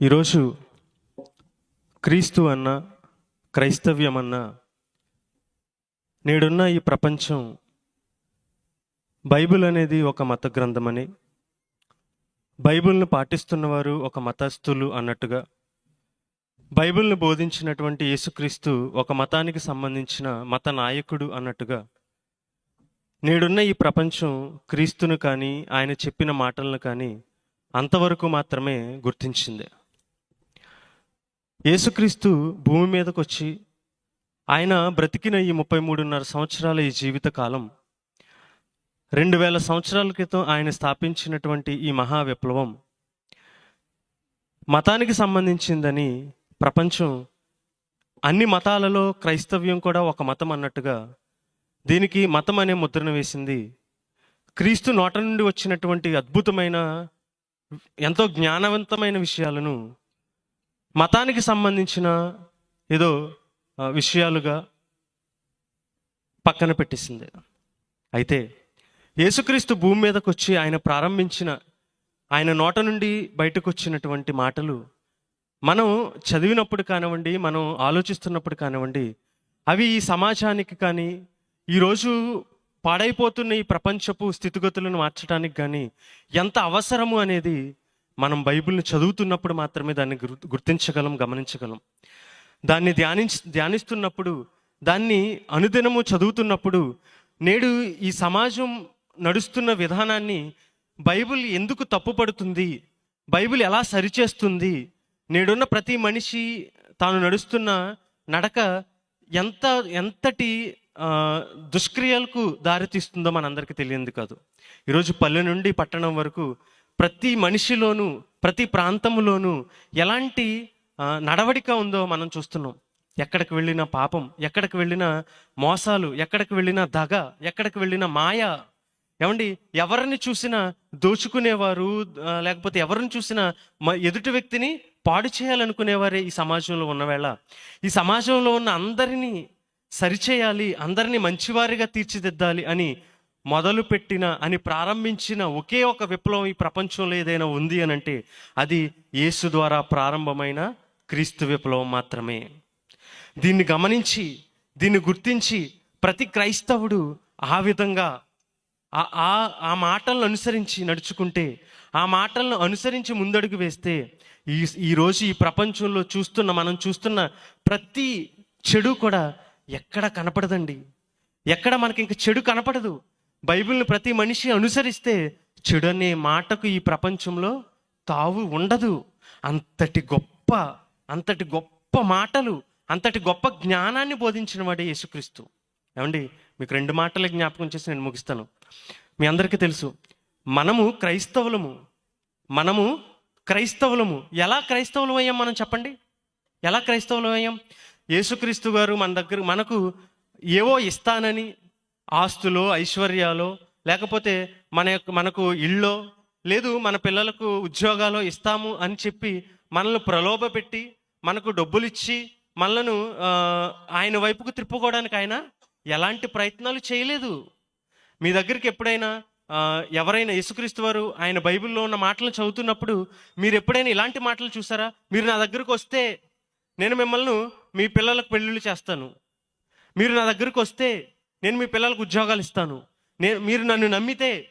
ఈరోజు క్రీస్తు అన్న క్రైస్తవ్యం అన్న నేడున్న ఈ ప్రపంచం బైబిల్ అనేది ఒక మత గ్రంథమని బైబిల్ను పాటిస్తున్నవారు ఒక మతస్థులు అన్నట్టుగా బైబిల్ను బోధించినటువంటి యేసుక్రీస్తు ఒక మతానికి సంబంధించిన మత నాయకుడు అన్నట్టుగా నేడున్న ఈ ప్రపంచం క్రీస్తును కానీ ఆయన చెప్పిన మాటలను కానీ అంతవరకు మాత్రమే గుర్తించింది. యేసుక్రీస్తు భూమి మీదకు వచ్చి ఆయన బ్రతికిన ఈ ముప్పై మూడున్నర సంవత్సరాల ఈ జీవిత కాలం రెండు వేల సంవత్సరాల క్రితం ఆయన స్థాపించినటువంటి ఈ మహా విప్లవం మతానికి సంబంధించిందని ప్రపంచం అన్ని మతాలలో క్రైస్తవ్యం కూడా ఒక మతం అన్నట్టుగా దీనికి మతం అనే ముద్రను వేసింది. క్రీస్తు నోట నుండి వచ్చినటువంటి అద్భుతమైన ఎంతో జ్ఞానవంతమైన విషయాలను మతానికి సంబంధించిన ఏదో విషయాలుగా పక్కన పెట్టేసింది. అయితే యేసుక్రీస్తు భూమి మీదకు వచ్చి ఆయన ప్రారంభించిన ఆయన నోట నుండి బయటకు వచ్చినటువంటి మాటలు మనం చదివినప్పుడు కానివ్వండి మనం ఆలోచిస్తున్నప్పుడు కానివ్వండి అవి ఈ సమాజానికి కానీ ఈరోజు పాడైపోతున్న ఈ ప్రపంచపు స్థితిగతులను మార్చడానికి కానీ ఎంత అవసరము అనేది మనం బైబిల్ని చదువుతున్నప్పుడు మాత్రమే దాన్ని గుర్తు- గుర్తించగలం గమనించగలం. దాన్ని ధ్యానించ ధ్యానిస్తున్నప్పుడు దాన్ని అనుదినము చదువుతున్నప్పుడు నేడు ఈ సమాజం నడుస్తున్న విధానాన్ని బైబిల్ ఎందుకు తప్పుపడుతుంది? బైబిల్ ఎలా సరిచేస్తుంది? నేడున్న ప్రతి మనిషి తాను నడుస్తున్న నడక ఎంత ఎంతటి దుష్క్రియలకు దారితీస్తుందో మనందరికీ తెలియంది కాదు. ఈరోజు పల్లె నుండి పట్టణం వరకు ప్రతి మనిషిలోనూ ప్రతి ప్రాంతంలోనూ ఎలాంటి నడవడిక ఉందో మనం చూస్తున్నాం. ఎక్కడికి వెళ్ళిన పాపం ఎక్కడికి వెళ్ళిన మోసాలు ఎక్కడికి వెళ్ళిన దగ ఎక్కడికి వెళ్ళిన మాయ. ఏమండి? ఎవరిని చూసినా దోచుకునేవారు లేకపోతే ఎవరిని చూసినా ఎదుటి వ్యక్తిని పాడు చేయాలనుకునేవారే ఈ సమాజంలో ఉన్నవేళ ఈ సమాజంలో ఉన్న అందరినీ సరిచేయాలి అందరినీ మంచివారిగా తీర్చిదిద్దాలి అని మొదలుపెట్టిన అని ప్రారంభించిన ఒకే ఒక విప్లవం ఈ ప్రపంచంలో ఏదైనా ఉంది అని అంటే అది యేసు ద్వారా ప్రారంభమైన క్రీస్తు విప్లవం మాత్రమే. దీన్ని గమనించి దీన్ని గుర్తించి ప్రతి క్రైస్తవుడు ఆ విధంగా ఆ ఆ మాటలను అనుసరించి నడుచుకుంటే ఆ మాటలను అనుసరించి ముందడుగు వేస్తే ఈ ఈరోజు ఈ ప్రపంచంలో చూస్తున్న మనం చూస్తున్న ప్రతి చెడు కూడా ఎక్కడ కనపడదండి. ఎక్కడ మనకి ఇంక చెడు కనపడదు. బైబిల్ని ప్రతి మనిషి అనుసరిస్తే చెడనే మాటకు ఈ ప్రపంచంలో తావు ఉండదు. అంతటి గొప్ప అంతటి గొప్ప మాటలు అంతటి గొప్ప జ్ఞానాన్ని బోధించిన వాడే యేసుక్రీస్తు. ఏమండి? మీకు రెండు మాటలు జ్ఞాపకం చేసి నేను ముగిస్తాను. మీ అందరికీ తెలుసు మనము క్రైస్తవులము. మనము క్రైస్తవులము. ఎలా క్రైస్తవులం అయ్యాం మనం చెప్పండి? ఎలా క్రైస్తవులం అయ్యాం? యేసుక్రీస్తు గారు మన దగ్గర మనకు ఏవో ఇస్తానని ఆస్తులో ఐశ్వర్యాలో లేకపోతే మన యొక్క మనకు ఇళ్ళో లేదు మన పిల్లలకు ఉద్యోగాలు ఇస్తాము అని చెప్పి మనల్ని ప్రలోభ పెట్టి మనకు డబ్బులు ఇచ్చి మనలను ఆయన వైపుకు తిప్పుకోవడానికి ఆయన ఎలాంటి ప్రయత్నాలు చేయలేదు. మీ దగ్గరికి ఎప్పుడైనా ఎవరైనా యేసుక్రీస్తు వారు ఆయన బైబిల్లో ఉన్న మాటలు చదువుతున్నప్పుడు మీరు ఎప్పుడైనా ఇలాంటి మాటలు చూసారా? మీరు నా దగ్గరకు వస్తే నేను మిమ్మల్ని మీ పిల్లలకు పెళ్ళిళ్ళు చేస్తాను. మీరు నా దగ్గరకు వస్తే నేను మీ పిల్లలకు ఉద్యోగాలు ఇస్తాను. నేను మీరు నన్ను నమ్మితే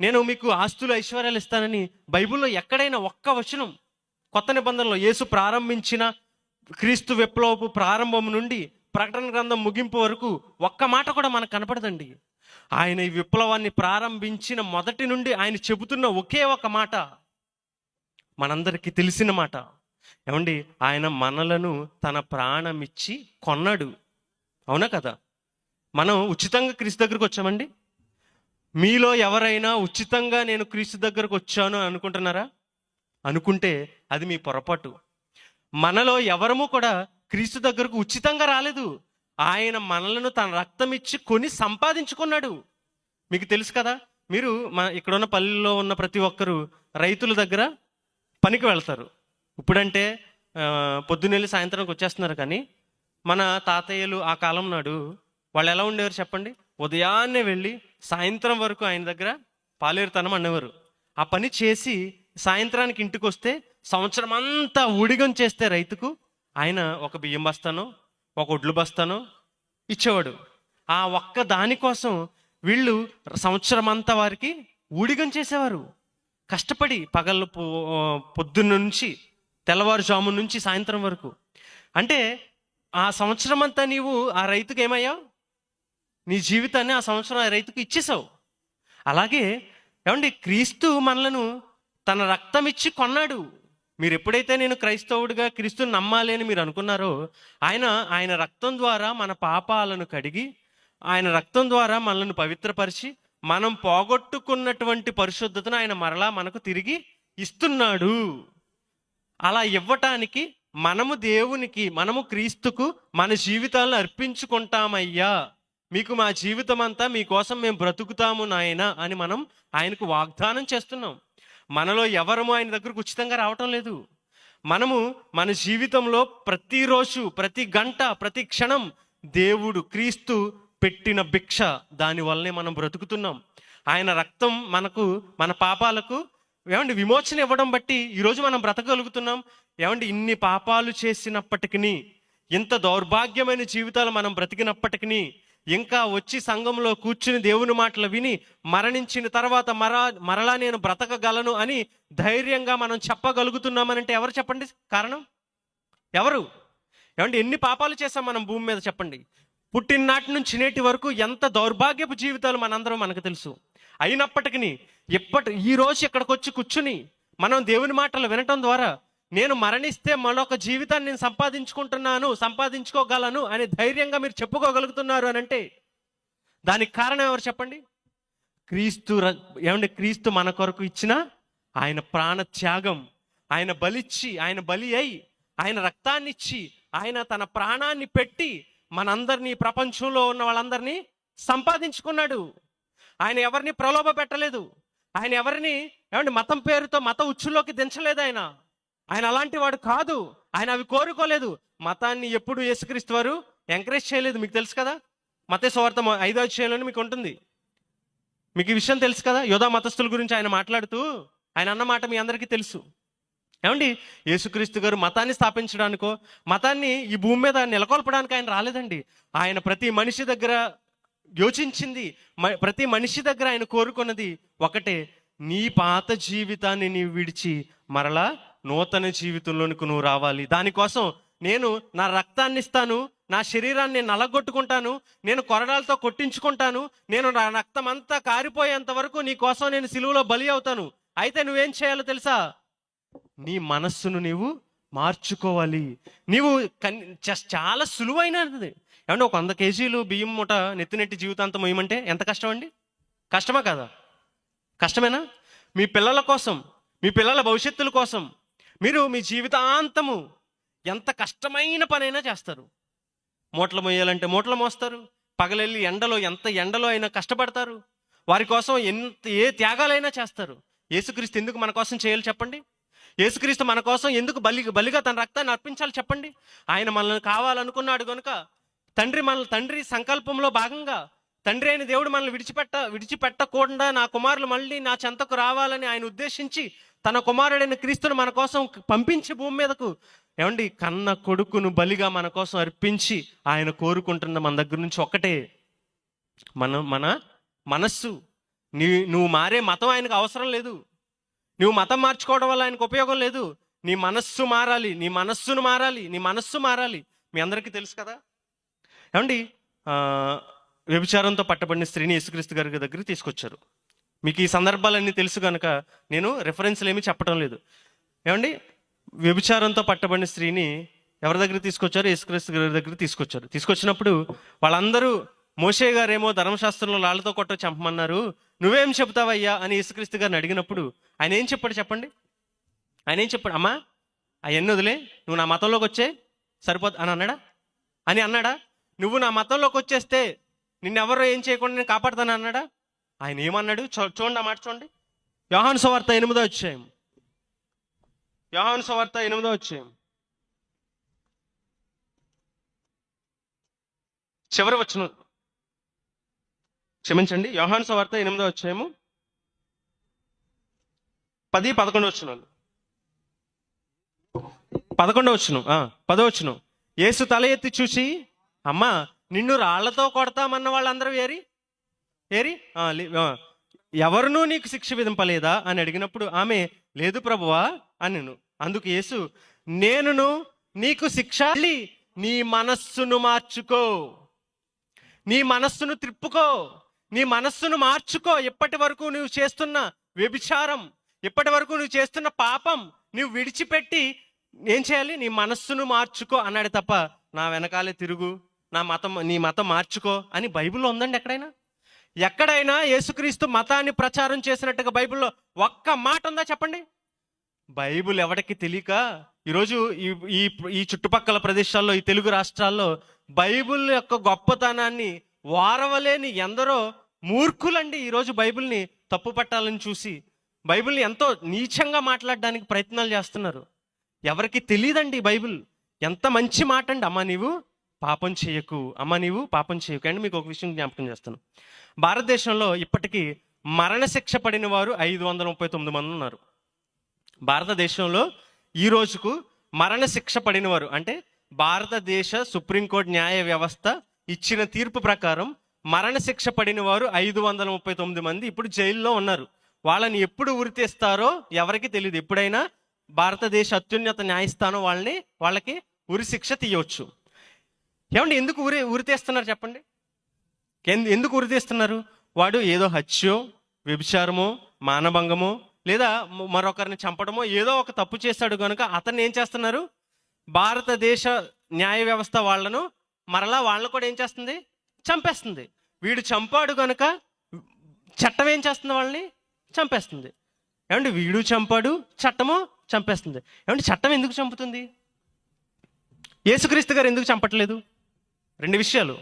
నేను మీకు ఆస్తులు ఐశ్వర్యాలు ఇస్తానని బైబిల్లో ఎక్కడైనా ఒక్క వచనం కొత్త నిబంధనలో యేసు ప్రారంభించిన క్రీస్తు విప్లవపు ప్రారంభం నుండి ప్రకటన గ్రంథం ముగింపు వరకు ఒక్క మాట కూడా మనకు కనపడదండి. ఆయన ఈ విప్లవాన్ని ప్రారంభించిన మొదటి నుండి ఆయన చెబుతున్న ఒకే ఒక మాట. మనందరికీ తెలిసిన మాట. ఏమండి? ఆయన మనలను తన ప్రాణమిచ్చి కొన్నాడు. అవునా కదా? మనం ఉచితంగా క్రీస్తు దగ్గరకు వచ్చామండి? మీలో ఎవరైనా ఉచితంగా నేను క్రీస్తు దగ్గరకు వచ్చాను అనుకుంటున్నారా? అనుకుంటే అది మీ పొరపాటు. మనలో ఎవరము కూడా క్రీస్తు దగ్గరకు ఉచితంగా రాలేదు. ఆయన మనలను తన రక్తం ఇచ్చి కొని సంపాదించుకున్నాడు. మీకు తెలుసు కదా మీరు మన ఇక్కడున్న పల్లెల్లో ఉన్న ప్రతి ఒక్కరు రైతుల దగ్గర పనికి వెళ్తారు. ఇప్పుడంటే పొద్దున్నెళ్ళి సాయంత్రానికి వచ్చేస్తున్నారు కానీ మన తాతయ్యలు ఆ కాలం నాడు వాళ్ళు ఎలా ఉండేవారు చెప్పండి? ఉదయాన్నే వెళ్ళి సాయంత్రం వరకు ఆయన దగ్గర పాలేరుతనం అనేవారు. ఆ పని చేసి సాయంత్రానికి ఇంటికి వస్తే సంవత్సరం అంతా ఊడిగం చేస్తే రైతుకు ఆయన ఒక బియ్యం బస్తానో ఒక ఒడ్లు బస్తానో ఇచ్చేవాడు. ఆ ఒక్క దానికోసం వీళ్ళు సంవత్సరం అంతా వారికి ఊడిగం చేసేవారు. కష్టపడి పగళ్ళు పొద్దున్న నుంచి తెల్లవారుజాము నుంచి సాయంత్రం వరకు. అంటే ఆ సంవత్సరం అంతా నీవు ఆ రైతుకు ఏమయ్యావు? నీ జీవితాన్ని ఆ సంవత్సరం ఆ రైతుకు ఇచ్చేసావు. అలాగే ఏమండి క్రీస్తు మనలను తన రక్తం ఇచ్చి కొన్నాడు. మీరు ఎప్పుడైతే నేను క్రైస్తవుడిగా క్రీస్తుని నమ్మాలి అని మీరు అనుకున్నారో ఆయన ఆయన రక్తం ద్వారా మన పాపాలను కడిగి ఆయన రక్తం ద్వారా మనల్ని పవిత్రపరిచి మనం పోగొట్టుకున్నటువంటి పరిశుద్ధతను ఆయన మరలా మనకు తిరిగి ఇస్తున్నాడు. అలా ఇవ్వటానికి మనము దేవునికి మనము క్రీస్తుకు మన జీవితాలను అర్పించుకుంటామయ్యా. మీకు మా జీవితం అంతా మీకోసం మేము బ్రతుకుతాము నాయన అని మనం ఆయనకు వాగ్దానం చేస్తున్నాం. మనలో ఎవరము ఆయన దగ్గరకు ఉచితంగా రావటం లేదు. మనము మన జీవితంలో ప్రతిరోజు ప్రతి గంట ప్రతి క్షణం దేవుడు క్రీస్తు పెట్టిన భిక్ష దాని వల్లనే మనం బ్రతుకుతున్నాం. ఆయన రక్తం మనకు మన పాపాలకు ఏమండి విమోచన ఇవ్వడం బట్టి ఈరోజు మనం బ్రతకగలుగుతున్నాం. ఏమండి ఇన్ని పాపాలు చేసినప్పటికీ ఇంత దౌర్భాగ్యమైన జీవితాలు మనం బ్రతికినప్పటికీ ఇంకా వచ్చి సంఘంలో కూర్చుని దేవుని మాటలు విని మరణించిన తర్వాత మరా మరలా నేను బ్రతకగలను అని ధైర్యంగా మనం చెప్పగలుగుతున్నామనంటే ఎవరు చెప్పండి? కారణం? ఎవరు? ఏమంటే ఎన్ని పాపాలు చేసాం మనం భూమి మీద చెప్పండి? పుట్టిననాటి నుంచి నేటి వరకు ఎంత దౌర్భాగ్యపు జీవితాలు మనందరం మనకు తెలుసు. అయినప్పటికీ ఎప్పటి ఈ రోజు ఇక్కడికి వచ్చి కూర్చుని మనం దేవుని మాటలు వినటం ద్వారా నేను మరణిస్తే మరొక జీవితాన్ని నేను సంపాదించుకుంటున్నాను సంపాదించుకోగలను అని ధైర్యంగా మీరు చెప్పుకోగలుగుతున్నారు అని అంటే దానికి కారణం ఎవరు చెప్పండి? క్రీస్తు ర- ఏమండి? క్రీస్తు మన కొరకు ఇచ్చిన ఆయన ప్రాణ త్యాగం ఆయన బలిచ్చి ఆయన బలి అయి ఆయన రక్తాన్నిచ్చి ఆయన తన ప్రాణాన్ని పెట్టి మనందరినీ ప్రపంచంలో ఉన్న వాళ్ళందరినీ సంపాదించుకున్నాడు. ఆయన ఎవరిని ప్రలోభ పెట్టలేదు. ఆయన ఎవరిని ఏమండి? మతం పేరుతో మత ఉచ్చులోకి దించలేదు ఆయన. ఆయన అలాంటి వాడు కాదు. ఆయన అవి కోరుకోలేదు. మతాన్ని ఎప్పుడు యేసుక్రీస్తు వారు ఎంకరేజ్ చేయలేదు మీకు తెలుసు కదా? మత స్వార్థ ఐదో అధ్యాయంలోనే మీకు ఉంటుంది. మీకు ఈ విషయం తెలుసు కదా? యోధా మతస్థుల గురించి ఆయన మాట్లాడుతూ ఆయన అన్నమాట మీ అందరికీ తెలుసు. ఏమండి? యేసుక్రీస్తు గారు మతాన్ని స్థాపించడానికో మతాన్ని ఈ భూమి మీద నెలకొల్పడానికి ఆయన రాలేదండి. ఆయన ప్రతి మనిషి దగ్గర యోచించింది. మ- ప్రతి మనిషి దగ్గర ఆయన కోరుకున్నది ఒకటే. నీ పాత జీవితాన్ని నీవు విడిచి మరలా నూతన జీవితంలోనికి నువ్వు రావాలి. దానికోసం నేను నా రక్తాన్ని ఇస్తాను నా శరీరాన్ని నేను నలగొట్టుకుంటాను నేను కొరడాలతో కొట్టించుకుంటాను నేను నా రక్తం అంతా కారిపోయేంత వరకు నీ కోసం నేను సిలువలో బలి అవుతాను. అయితే నువ్వేం చేయాలో తెలుసా? నీ మనస్సును నీవు మార్చుకోవాలి. నీవు కన్ చాలా సులువైనది. ఏమంటే ఒక వంద కేజీలు బియ్యం మూట నెత్తినెట్టి జీవితాంతం వేయమంటే ఎంత కష్టం అండి కష్టమా కదా? కష్టమేనా? మీ పిల్లల కోసం మీ పిల్లల భవిష్యత్తుల కోసం మీరు మీ జీవితాంతము ఎంత కష్టమైన పనైనా చేస్తారు. మూటలు మోయాలంటే మూటలు మోస్తారు. పగలెళ్ళి ఎండలో ఎంత ఎండలో అయినా కష్టపడతారు. వారి కోసం ఎంత ఏ త్యాగాలైనా చేస్తారు. యేసుక్రీస్తు ఎందుకు మన కోసం చేయాలి చెప్పండి? యేసుక్రీస్తు మన కోసం ఎందుకు బలి బలిగా తన రక్తాన్ని అర్పించాలి చెప్పండి? ఆయన మనల్ని కావాలనుకున్నాడు కనుక తండ్రి మన తండ్రి సంకల్పంలో భాగంగా తండ్రి అయిన దేవుడు మనల్ని విడిచిపెట్ట విడిచిపెట్టకుండా నా కుమారులు మళ్ళీ నా చెంతకు రావాలని ఆయన ఉద్దేశించి తన కుమారుడైన క్రీస్తును మన కోసం పంపించి భూమి మీదకు. ఏమండి కన్న కొడుకును బలిగా మన కోసం అర్పించి ఆయన కోరుకుంటున్న మన దగ్గర నుంచి ఒకటే మన మన మనస్సు. నీ నువ్వు మారే మతం ఆయనకు అవసరం లేదు. నువ్వు మతం మార్చుకోవడం వల్ల ఆయనకు ఉపయోగం లేదు. నీ మనస్సు మారాలి నీ మనస్సును మారాలి నీ మనస్సు మారాలి. మీ అందరికీ తెలుసు కదా? ఏమండి వ్యభిచారంతో పట్టబడిన స్త్రీని యేసుక్రీస్తు గారి దగ్గరికి తీసుకొచ్చారు. మీకు ఈ సందర్భాలన్నీ తెలుసు కనుక నేను రెఫరెన్స్లు ఏమీ చెప్పడం లేదు. ఏమండి? వ్యభిచారంతో పట్టబడిన స్త్రీని ఎవరి దగ్గర తీసుకొచ్చారు? యేసుక్రీస్తు గారి దగ్గర తీసుకొచ్చారు. తీసుకొచ్చినప్పుడు వాళ్ళందరూ మోషే గారేమో ధర్మశాస్త్రంలో లాళ్ళతో కొట్ట చంపమన్నారు. నువ్వేం చెప్తావయ్యా అని యేసుక్రీస్తు గారిని అడిగినప్పుడు ఆయన ఏం చెప్పాడు చెప్పండి? ఆయన ఏం చెప్పాడు? అమ్మా అవన్నీ వదిలే నువ్వు నా మతంలోకి వచ్చే సరిపోదు అని అన్నాడా? అని అన్నాడా? నువ్వు నా మతంలోకి వచ్చేస్తే నిన్నెవరో ఏం చేయకుండా నేను కాపాడుతాను అన్నాడా ఆయన ఏమన్నాడు? చూ- చూడండి ఆ మాట చూడండి. యోహాను సువార్త ఎనిమిదో అధ్యాయం. యోహాను సువార్త ఎనిమిదో అధ్యాయం. చివరి వచ్చిన క్షమించండి యోహాను సువార్త ఎనిమిదో అధ్యాయము. పది పదకొండు వచ్చినాలు పదకొండో వచ్చును పదో వచ్చును యేసు తల ఎత్తి చూసి అమ్మా నిన్ను రాళ్ళతో కొడతామన్న వాళ్ళందరూ వేరి ఏరి? ఎవరునూ నీకు శిక్ష విధింపలేదా? అని అడిగినప్పుడు ఆమె లేదు ప్రభువా అని అందుకు యేసు నేనును నీకు శిక్ష నీ మనస్సును మార్చుకో. నీ మనస్సును త్రిప్పుకో నీ మనస్సును మార్చుకో. ఇప్పటి వరకు నువ్వు చేస్తున్న వ్యభిచారం ఇప్పటి వరకు నువ్వు చేస్తున్న పాపం నువ్వు విడిచిపెట్టి ఏం చేయాలి? నీ మనస్సును మార్చుకో అన్నాడు తప్ప నా వెనకాలే తిరుగు నా మతం నీ మతం మార్చుకో అని బైబిల్లో ఉందండి ఎక్కడైనా? ఎక్కడైనా యేసుక్రీస్తు మతాన్ని ప్రచారం చేసినట్టుగా బైబిల్లో ఒక్క మాట ఉందా చెప్పండి? బైబిల్ ఎవరికి తెలియక ఈరోజు ఈ ఈ ఈ చుట్టుపక్కల ప్రదేశాల్లో ఈ తెలుగు రాష్ట్రాల్లో బైబిల్ యొక్క గొప్పతనాన్ని వారవలేని ఎందరో మూర్ఖులండి ఈరోజు బైబిల్ని తప్పు పట్టాలని చూసి బైబిల్ని ఎంతో నీచంగా మాట్లాడడానికి ప్రయత్నాలు చేస్తున్నారు. ఎవరికి తెలియదండి బైబిల్? ఎంత మంచి మాట అండి అమ్మా నీవు? పాపం చేయకు. అమ్మ నీవు పాపం చేయకు అండ్ మీకు ఒక విషయం జ్ఞాపకం చేస్తాను. భారతదేశంలో ఇప్పటికీ మరణశిక్ష పడిన వారు ఐదు వందల ముప్పై తొమ్మిది మంది ఉన్నారు. భారతదేశంలో ఈ రోజుకు మరణశిక్ష పడిన వారు అంటే భారతదేశ సుప్రీంకోర్టు న్యాయ వ్యవస్థ ఇచ్చిన తీర్పు ప్రకారం మరణశిక్ష పడిన వారు ఐదు వందల ముప్పై తొమ్మిది మంది ఇప్పుడు జైల్లో ఉన్నారు. వాళ్ళని ఎప్పుడు ఉరితీస్తారో ఎవరికి తెలియదు ఎప్పుడైనా భారతదేశ అత్యున్నత న్యాయస్థానం వాళ్ళని వాళ్ళకి ఉరి శిక్ష తీయవచ్చు ఏమండి ఎందుకు ఉరి ఉరితీస్తున్నారు చెప్పండి? ఎందు- ఎందుకు ఉరితీస్తున్నారు? వాడు ఏదో హత్యో వ్యభిచారమో మానభంగమో లేదా మరొకరిని చంపడమో ఏదో ఒక తప్పు చేశాడు కనుక అతన్ని ఏం చేస్తున్నారు? భారతదేశ న్యాయ వ్యవస్థ వాళ్ళను మరలా వాళ్ళని కూడా ఏం చేస్తుంది? చంపేస్తుంది. వీడు చంపాడు కనుక చట్టం ఏం చేస్తుంది వాళ్ళని? చంపేస్తుంది. ఏమండి వీడు చంపాడు చట్టము చంపేస్తుంది. ఏమండి చట్టం ఎందుకు చంపుతుంది? యేసుక్రీస్తు గారు ఎందుకు చంపట్లేదు? రెండు విషయాలు.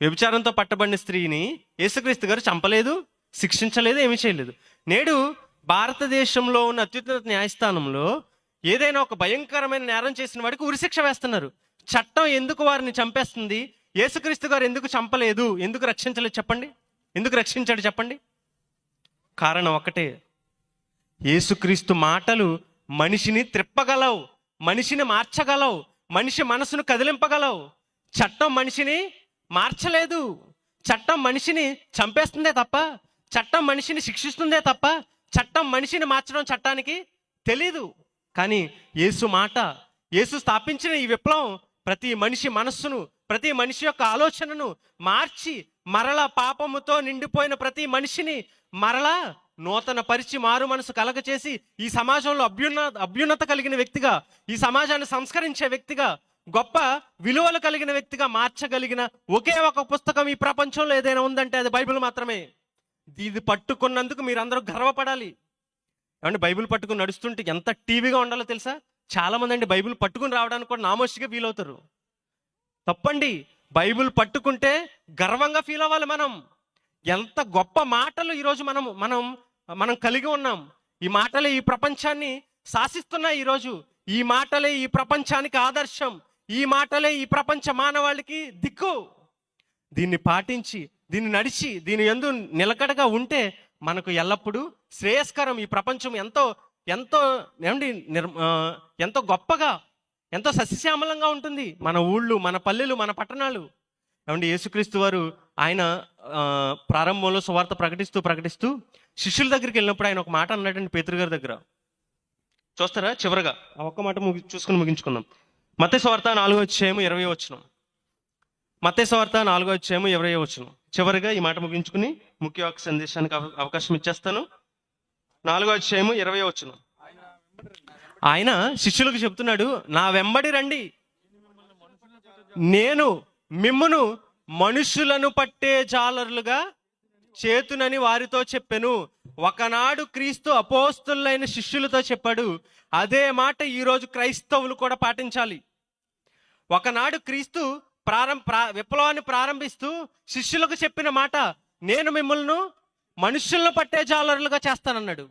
వ్యభిచారంతో పట్టబడిన స్త్రీని యేసుక్రీస్తు గారు చంపలేదు శిక్షించలేదు ఏమీ చేయలేదు. నేడు భారతదేశంలో ఉన్న అత్యున్నత న్యాయస్థానంలో ఏదైనా ఒక భయంకరమైన నేరం చేసిన వాడికి ఉరిశిక్ష వేస్తున్నారు. చట్టం ఎందుకు వారిని చంపేస్తుంది? యేసుక్రీస్తు గారు ఎందుకు చంపలేదు? ఎందుకు రక్షించలేదు చెప్పండి? ఎందుకు రక్షించాడు చెప్పండి? కారణం ఒకటే యేసుక్రీస్తు మాటలు మనిషిని త్రిప్పగలవు మనిషిని మార్చగలవు మనిషి మనసును కదిలింపగలవు. చట్టం మనిషిని మార్చలేదు. చట్టం మనిషిని చంపేస్తుందే తప్ప చట్టం మనిషిని శిక్షిస్తుందే తప్ప చట్టం మనిషిని మార్చడం చట్టానికి తెలీదు. కానీ యేసు మాట యేసు స్థాపించిన ఈ విప్లవం ప్రతి మనిషి మనస్సును ప్రతి మనిషి యొక్క ఆలోచనను మార్చి మరల పాపముతో నిండిపోయిన ప్రతి మనిషిని మరలా నూతన పరిచి మారు మనసు కలగచేసి ఈ సమాజంలో అభ్యున్న అభ్యున్నత కలిగిన వ్యక్తిగా ఈ సమాజాన్ని సంస్కరించే వ్యక్తిగా గొప్ప విలువలు కలిగిన వ్యక్తిగా మార్చగలిగిన ఒకే ఒక పుస్తకం ఈ ప్రపంచంలో ఏదైనా ఉందంటే అది బైబిల్ మాత్రమే. ఇది పట్టుకున్నందుకు మీరందరూ గర్వపడాలి. ఏమంటే బైబిల్ పట్టుకుని నడుస్తుంటే ఎంత టీవీగా ఉండాలో తెలుసా? చాలామంది అండి బైబిల్ పట్టుకుని రావడానికి కూడా నామోషిగా ఫీల్ అవుతారు తప్పండి బైబిల్ పట్టుకుంటే గర్వంగా ఫీల్ అవ్వాలి మనం. ఎంత గొప్ప మాటలు ఈరోజు మనం మనం మనం కలిగి ఉన్నాం. ఈ మాటలే ఈ ప్రపంచాన్ని శాసిస్తున్నాయి ఈరోజు. ఈ మాటలే ఈ ప్రపంచానికి ఆదర్శం. ఈ మాటలే ఈ ప్రపంచ మానవాళికి దిక్కు. దీన్ని పాటించి దీన్ని నడిచి దీని ఎందు నిలకడగా ఉంటే మనకు ఎల్లప్పుడూ శ్రేయస్కరం ఈ ప్రపంచం ఎంతో ఎంతో ఏమండి నిర్ ఎంతో గొప్పగా ఎంతో సస్యశ్యామలంగా ఉంటుంది. మన ఊళ్ళు మన పల్లెలు మన పట్టణాలు. ఏమండి యేసుక్రీస్తు వారు ఆయన ప్రారంభంలో సువార్త ప్రకటిస్తూ ప్రకటిస్తూ శిష్యుల దగ్గరికి వెళ్ళినప్పుడు ఆయన ఒక మాట అన్నాడండి పేతురు గారి దగ్గర. చూస్తారా? చివరగా. ఆ ఒక్క మాట ముగి చూసుకుని ముగించుకుందాం. మత నాలుగో వచ్చేము ఇరవై వచ్చిన మత నాలుగో వచ్చేము ఇరవై వచ్చిన చివరిగా ఈ మాట ముగించుకుని ముఖ్య ఒక సందేశానికి అవ- అవకాశం ఇచ్చేస్తాను. నాలుగో వచ్చేము ఇరవై వచ్చిన ఆయన శిష్యులకు చెప్తున్నాడు నా వెంబడి రండి. నేను మిమ్మును మనుషులను పట్టే జాలరులుగా చేతునని వారితో చెప్పెను. ఒకనాడు క్రీస్తు అపోస్తులైన శిష్యులతో చెప్పాడు అదే మాట ఈరోజు క్రైస్తవులు కూడా పాటించాలి. ఒకనాడు క్రీస్తు ప్రారంభ ప్రా విప్లవాన్ని ప్రారంభిస్తూ శిష్యులకు చెప్పిన మాట నేను మిమ్మల్ని మనుషులను పట్టే జాలరులుగా చేస్తానన్నాడు.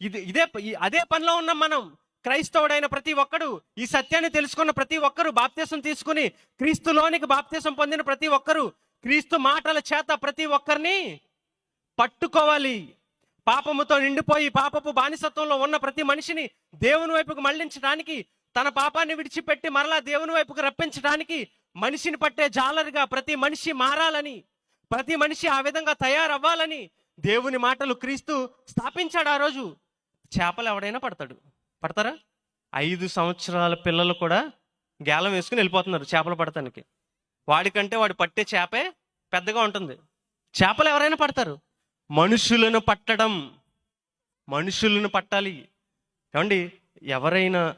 ఇది ఇదే అదే పనిలో ఉన్నాం మనం. క్రైస్తవుడైన ప్రతి ఒక్కడు ఈ సత్యాన్ని తెలుసుకున్న ప్రతి ఒక్కరు బాప్తీసం తీసుకుని క్రీస్తులోనికి బాప్తీసం పొందిన ప్రతి ఒక్కరు క్రీస్తు మాటల చేత ప్రతి ఒక్కరిని పట్టుకోవాలి. పాపముతో నిండిపోయి పాపపు బానిసత్వంలో ఉన్న ప్రతి మనిషిని దేవుని వైపుకు మళ్ళించడానికి తన పాపాన్ని విడిచిపెట్టి మరలా దేవుని వైపుకు రప్పించడానికి మనిషిని పట్టే జాలరుగా ప్రతి మనిషి మారాలని ప్రతి మనిషి ఆ విధంగా తయారవ్వాలని దేవుని మాటలు క్రీస్తు స్థాపించాడు ఆ రోజు. చేపలు ఎవడైనా పడతాడు. పడతారా? ఐదు సంవత్సరాల పిల్లలు కూడా గేలం వేసుకుని వెళ్ళిపోతున్నారు చేపలు పడటానికి. వాడికంటే వాడు పట్టే చేపే పెద్దగా ఉంటుంది. చేపలు ఎవరైనా పడతారు. మనుషులను పట్టడం మనుషులను పట్టాలి. ఏమండి? ఎవరైనా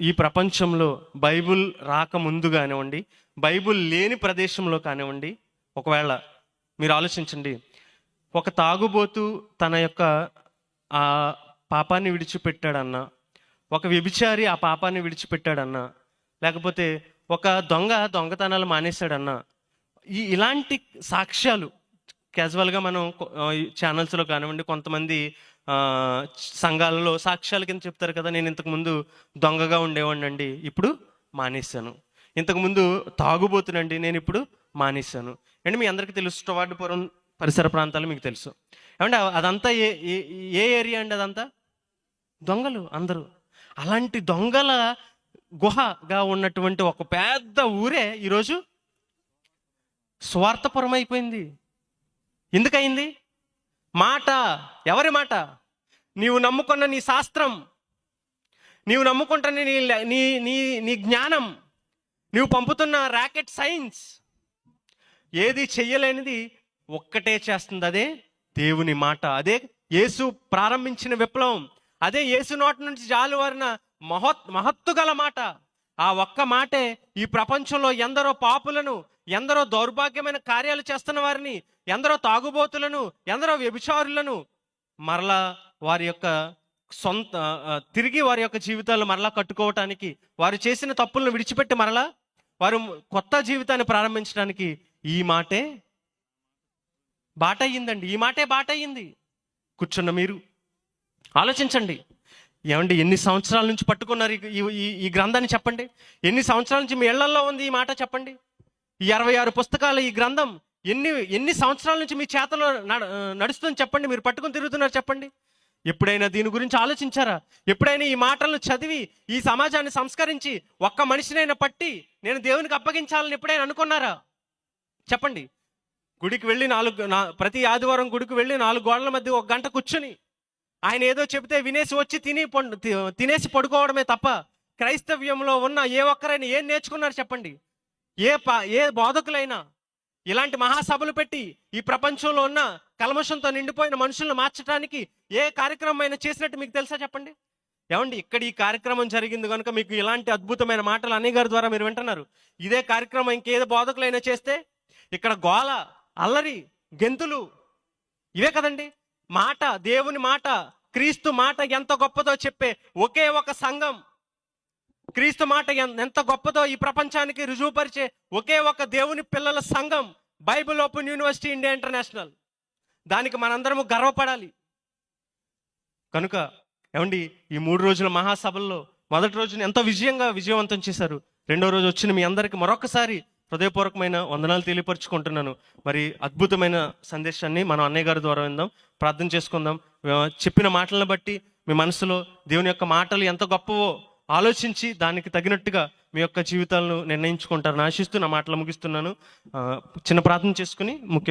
ఈ ప్రపంచంలో బైబుల్ రాకముందు కానివ్వండి బైబుల్ లేని ప్రదేశంలో కానివ్వండి ఒకవేళ మీరు ఆలోచించండి ఒక తాగుబోతు తన యొక్క ఆ పాపాన్ని విడిచిపెట్టాడన్నా ఒక వ్యభిచారి ఆ పాపాన్ని విడిచిపెట్టాడన్నా లేకపోతే ఒక దొంగ దొంగతనాలు మానేశాడన్నా ఈ ఇలాంటి సాక్ష్యాలు క్యాజువల్గా మనం ఛానల్స్లో కానివ్వండి కొంతమంది సంఘాలలో సాక్ష్యాల కింద చెప్తారు కదా నేను ఇంతకుముందు దొంగగా ఉండేవాడిని అండి ఇప్పుడు మానేశాను. ఇంతకుముందు తాగుబోతునండి నేను ఇప్పుడు మానేశాను. అండి మీ అందరికీ తెలుసు స్టవార్డుపురం పరిసర ప్రాంతాలు మీకు తెలుసు. ఏమంటే అదంతా ఏ ఏ- ఏ ఏరియా అండి అదంతా? దొంగలు అందరూ. అలాంటి దొంగల గుహగా ఉన్నటువంటి ఒక పెద్ద ఊరే ఈరోజు స్వార్థపరమైపోయింది. అయిపోయింది ఎందుకయింది? మాట. ఎవరి మాట? నీవు నమ్ముకున్న నీ శాస్త్రం. నీవు నమ్ముకుంటున్న నీ నీ నీ నీ జ్ఞానం. నీవు పంపుతున్న ర్యాకెట్ సైన్స్. ఏది చెయ్యలేనిది ఒక్కటే చేస్తుంది. అదే దేవుని మాట. అదే యేసు ప్రారంభించిన విప్లవం. అదే యేసు నోటి నుంచి జాలువారిన మహత్ మహత్తు గల మాట. ఆ ఒక్క మాటే ఈ ప్రపంచంలో ఎందరో పాపులను ఎందరో దౌర్భాగ్యమైన కార్యాలు చేస్తున్న వారిని ఎందరో తాగుబోతులను ఎందరో వ్యభిచారులను మరలా వారి యొక్క సొంత తిరిగి వారి యొక్క జీవితాలను మరలా కట్టుకోవటానికి వారు చేసిన తప్పులను విడిచిపెట్టి మరలా వారు కొత్త జీవితాన్ని ప్రారంభించడానికి ఈ మాటే బాట అయ్యిందండి ఈ మాటే బాట అయ్యింది కూర్చున్న మీరు ఆలోచించండి. ఏమండి ఎన్ని సంవత్సరాల నుంచి పట్టుకున్నారు ఈ- ఈ- గ్రంథాన్ని చెప్పండి? ఎన్ని సంవత్సరాల నుంచి మీ ఇళ్ళల్లో ఉంది ఈ మాట చెప్పండి? ఈ అరవై ఆరు పుస్తకాల ఈ గ్రంథం ఎన్ని ఎన్ని సంవత్సరాల నుంచి మీ చేతలో నడ- నడుస్తుంది చెప్పండి. మీరు పట్టుకుని తిరుగుతున్నారు చెప్పండి. ఎప్పుడైనా దీని గురించి ఆలోచించారా? ఎప్పుడైనా ఈ మాటలను చదివి ఈ సమాజాన్ని సంస్కరించి ఒక్క మనిషినైనా పట్టి నేను దేవునికి అప్పగించాలని ఎప్పుడైనా అనుకున్నారా? చెప్పండి. గుడికి వెళ్ళి నాలుగు నా ప్రతి ఆదివారం గుడికి వెళ్ళి నాలుగు గోడల మధ్య ఒక గంట కూర్చుని ఆయన ఏదో చెబితే వినేసి వచ్చి తిని తినేసి పడుకోవడమే తప్ప క్రైస్తవ్యంలో ఉన్న ఏ ఒక్కరైనా ఏం నేర్చుకున్నారు చెప్పండి. ఏ పా ఏ బోధకులైనా ఇలాంటి మహాసభలు పెట్టి ఈ ప్రపంచంలో ఉన్న కల్మషంతో నిండిపోయిన మనుషులను మార్చడానికి ఏ కార్యక్రమం అయినా చేసినట్టు మీకు తెలుసా చెప్పండి? ఏమండి ఇక్కడ ఈ కార్యక్రమం జరిగింది కనుక మీకు ఇలాంటి అద్భుతమైన మాటలు అన్నయ్య గారి ద్వారా మీరు వింటున్నారు. ఇదే కార్యక్రమం ఇంకేదో బోధకులైనా చేస్తే ఇక్కడ గోల అల్లరి గెంతులు ఇవే కదండి. మాట దేవుని మాట క్రీస్తు మాట ఎంత గొప్పదో చెప్పే ఒకే ఒక సంఘం క్రీస్తు మాట ఎంత గొప్పదో ఈ ప్రపంచానికి రుజువుపరిచే ఒకే ఒక దేవుని పిల్లల సంఘం bible open university India international. దానికి మనందరము గర్వపడాలి. కనుక ఏమండి ఈ మూడు రోజుల మహాసభల్లో మొదటి రోజున ఎంతో విజయంగా విజయవంతం చేశారు. రెండో రోజు వచ్చిన మీ అందరికి మరొకసారి హృదయపూర్వకమైన వందనాలు తెలియపరుచుకుంటున్నాను. మరి అద్భుతమైన సందేశాన్ని మనం అన్నయ్య గారి ద్వారా విందాం ప్రార్థన చేసుకుందాం. చెప్పిన మాటలను బట్టి మీ మనసులో దేవుని యొక్క మాటలు ఎంత గొప్పవో ఆలోచించి దానికి తగినట్టుగా మీ యొక్క జీవితాలను నిర్ణయించుకుంటారని ఆశిస్తూ నా మాటలు ముగిస్తున్నాను. చిన్న ప్రార్థన చేసుకుని ముఖ్య